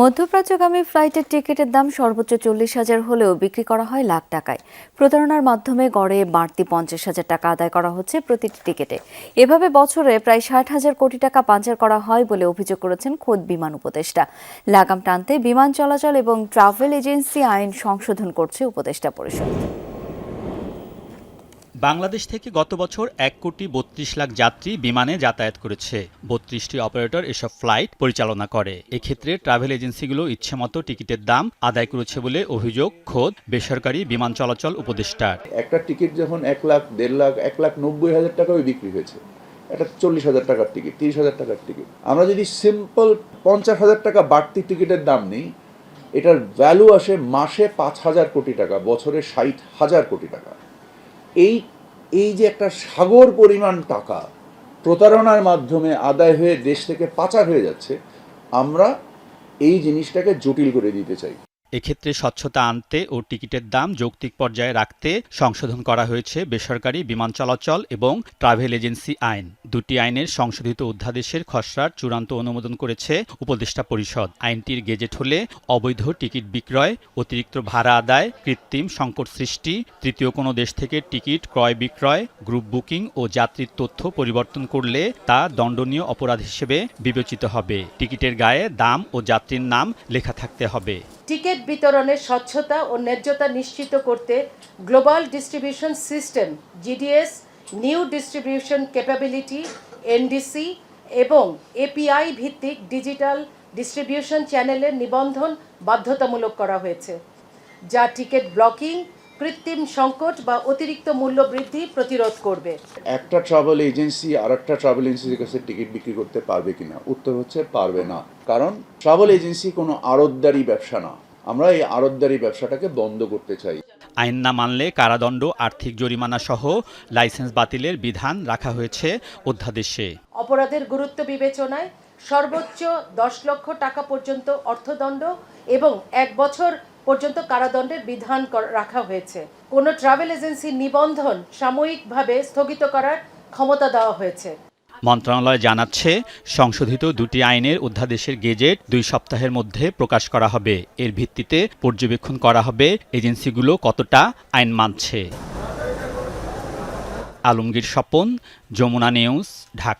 মধ্যপ্রাচ্যগামী ফ্লাইটের টিকিটের দাম সর্বোচ্চ চল্লিশ হাজার হলেও বিক্রি করা হয় লাখ টাকায়। প্রতারণার মাধ্যমে গড়ে বাড়তি পঞ্চাশ হাজার টাকা আদায় করা হচ্ছে প্রতিটি টিকিটে। এভাবে বছরে প্রায় ষাট হাজার কোটি টাকা পাঞ্চার করা হয় বলে অভিযোগ করেছেন খোদ বিমান উপদেষ্টা। লাগাম টানতে বিমান চলাচল এবং ট্রাভেল এজেন্সি আইন সংশোধন করছে উপদেষ্টা পরিষদ। বাংলাদেশ থেকে গত বছর এক কোটি বত্রিশ লাখ যাত্রী বিমানে যাতায়াত করেছে। বত্রিশটি অপারেটর এসব ফ্লাইট পরিচালনা করে। এক্ষেত্রে ট্রাভেল এজেন্সিগুলো ইচ্ছেমতো টিকিটের দাম আদায় করেছে বলে অভিযোগ খোদ বেসরকারি বিমান চলাচল উপদেষ্টার। একটা টিকিট যখন এক লাখ, দেড় লাখ, এক লাখ নব্বই হাজার টাকাও বিক্রি হয়েছে। একটা চল্লিশ হাজার টাকার টিকিট, তিরিশ হাজার টাকার টিকিট। আমরা যদি সিম্পল পঞ্চাশ হাজার টাকা বাড়তি টিকিটের দাম নিই, এটার ভ্যালু আসে মাসে পাঁচ হাজার কোটি টাকা, বছরে ষাট হাজার কোটি টাকা। এই এই যে একটা সাগর পরিমাণ টাকা প্রতারণার মাধ্যমে আদায় হয়ে দেশ থেকে পাচার হয়ে যাচ্ছে, আমরা এই জিনিসটাকে জটিল করে দিতে চাই। এক্ষেত্রে স্বচ্ছতা আনতে ও টিকিটের দাম যৌক্তিক পর্যায়ে রাখতে সংশোধন করা হয়েছে বেসরকারি বিমান চলাচল এবং ট্রাভেল এজেন্সি আইন। দুটি আইনের সংশোধিত অধ্যাদেশের খসড়ার চূড়ান্ত অনুমোদন করেছে উপদেষ্টা পরিষদ। আইনটির গেজেট হলে অবৈধ টিকিট বিক্রয়, অতিরিক্ত ভাড়া আদায়, কৃত্রিম সংকট সৃষ্টি, তৃতীয় কোনো দেশ থেকে টিকিট ক্রয় বিক্রয়, গ্রুপ বুকিং ও যাত্রীর তথ্য পরিবর্তন করলে তা দণ্ডনীয় অপরাধ হিসেবে বিবেচিত হবে। টিকিটের গায়ে দাম ও যাত্রীর নাম লেখা থাকতে হবে। টিকিট বিতরণের স্বচ্ছতা ও ন্যায্যতা নিশ্চিত করতে global distribution system, GDS, new distribution capability, NDC এবং এপিআই ভিত্তিক ডিজিটাল ডিস্ট্রিবিউশন চ্যানেলের নিবন্ধন বাধ্যতামূলক করা হয়েছে, যা টিকিট ব্লকিং কৃত্রিম সংকট বা অতিরিক্ত মূল্য বৃদ্ধি প্রতিরোধ করবে। একটা ট্রাভেল এজেন্সি আর একটা ট্রাভেল এজেন্সির কাছে টিকিট বিক্রি করতে পারবে কিনা? উত্তর হচ্ছে পারবে না। কারণ ট্রাভেল এজেন্সি কোনো আড়তদারি ব্যবসা না। আমরা এই আড়তদারি ব্যবসাটাকে বন্ধ করতে চাই। আইন না মানলে কারাদণ্ড আর্থিক জরিমানা সহ লাইসেন্স বাতিলের বিধান রাখা হয়েছে অধ্যাদেশে। অপরাধের গুরুত্ব বিবেচনায় সর্বোচ্চ দশ লক্ষ টাকা পর্যন্ত অর্থদণ্ড এবং এক বছর পর্যন্ত কারাদণ্ডের বিধান রাখা হয়েছে। কোনো ট্রাভেল এজেন্সির নিবন্ধন সাময়িকভাবে স্থগিত করার ক্ষমতা দেওয়া হয়েছে। মন্ত্রণালয় জানাচ্ছে, সংশোধিত দুটি আইনের অধ্যাদেশের গেজেট দুই সপ্তাহের মধ্যে প্রকাশ করা হবে। এর ভিত্তিতে পর্যবেক্ষণ করা হবে এজেন্সিগুলো কতটা আইন মানছে। আলমগীর স্বপন, যমুনা নিউজ, ঢাকা।